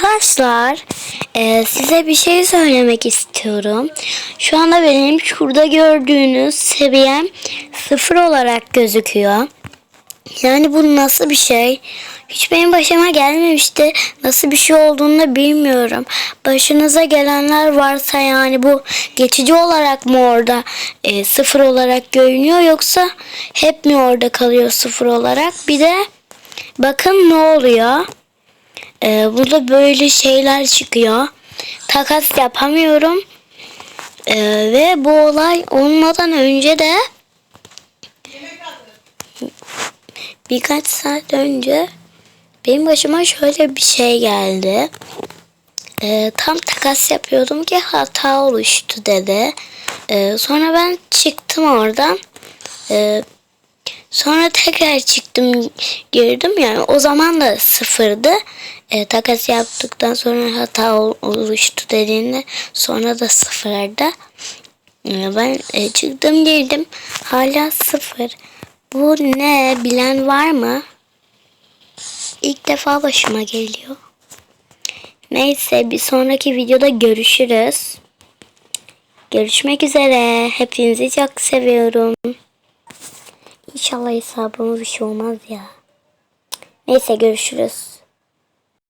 Arkadaşlar e, size bir şey söylemek istiyorum. Şu anda benim şurada gördüğünüz seviyem sıfır olarak gözüküyor. Yani bu nasıl bir şey? Hiç benim başıma gelmemişti. Nasıl bir şey olduğunu da bilmiyorum. Başınıza gelenler varsa yani bu geçici olarak mı orada e, sıfır olarak görünüyor yoksa hep mi orada kalıyor sıfır olarak? Bir de bakın ne oluyor. Ee, burada böyle şeyler çıkıyor. Takas yapamıyorum. Ee, ve bu olay olmadan önce de birkaç saat önce benim başıma şöyle bir şey geldi. Ee, tam takas yapıyordum ki hata oluştu dedi. Ee, sonra ben çıktım oradan. Ee, Sonra tekrar çıktım girdim yani o zaman da sıfırdı. E, takas yaptıktan sonra hata ol- oluştu dediğinde sonra da sıfırdı. E, ben e, çıktım girdim hala sıfır. Bu ne bilen var mı? İlk defa başıma geliyor. Neyse bir sonraki videoda görüşürüz. Görüşmek üzere. Hepinizi çok seviyorum. İnşallah hesabıma bir şey olmaz ya. Neyse görüşürüz.